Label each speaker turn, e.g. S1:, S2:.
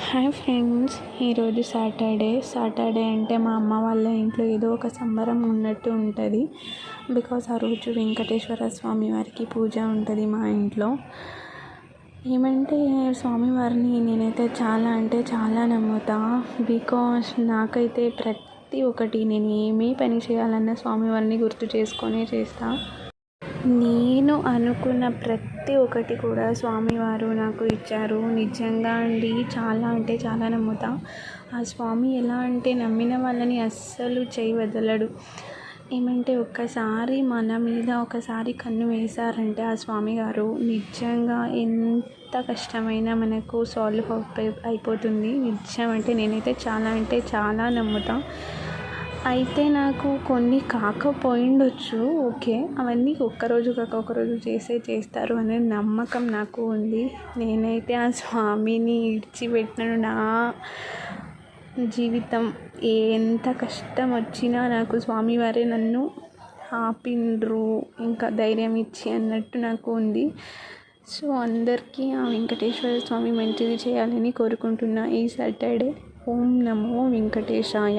S1: Hi friends ఈరోజు Saturday. Saturday అంటే మా అమ్మ వాళ్ళ ఇంట్లో ఏదో ఒక సంబరం ఉన్నట్టు ఉంటుంది. బికాస్ ఆ రోజు వెంకటేశ్వర స్వామి వారికి పూజ ఉంటుంది మా ఇంట్లో. ఏమంటే స్వామివారిని నేనైతే చాలా అంటే చాలా నమ్ముతా. బికాస్ నాకైతే ప్రతి ఒక్కటి నేను ఏమీ పని చేయాలన్నా స్వామివారిని గుర్తు చేసుకొనే చేస్తా. నేను అనుకున్న ప్రతి ఒక్కటి కూడా స్వామివారు నాకు ఇచ్చారు. నిజంగా అండి చాలా అంటే చాలా నమ్ముతా. ఆ స్వామి ఎలా అంటే నమ్మిన వాళ్ళని అస్సలు చేయి వదలడు. ఏమంటే ఒక్కసారి మన మీద ఒకసారి కన్ను వేశారంటే ఆ స్వామి గారు నిజంగా ఎంత కష్టమైనా మనకు సాల్వ్ అయిపోతుంది. నిజం అంటే నేనైతే చాలా అంటే చాలా నమ్ముతాను అయితే నాకు కొన్ని కాకపోయిండొచ్చు ఓకే. అవన్నీ ఒక్కరోజు కాక ఒకరోజు చేసే చేస్తారు అనే నమ్మకం నాకు ఉంది. నేనైతే ఆ స్వామిని ఇడ్చిపెట్టిన నా జీవితం. ఎంత కష్టం వచ్చినా నాకు స్వామివారే నన్ను ఆపిండ్రు ఇంకా ధైర్యం ఇచ్చి అన్నట్టు నాకు ఉంది. సో అందరికీ ఆ వెంకటేశ్వర స్వామి మంచిది చేయాలని కోరుకుంటున్నా ఈ సాటర్డే. ఓం నమో వెంకటేశాయ.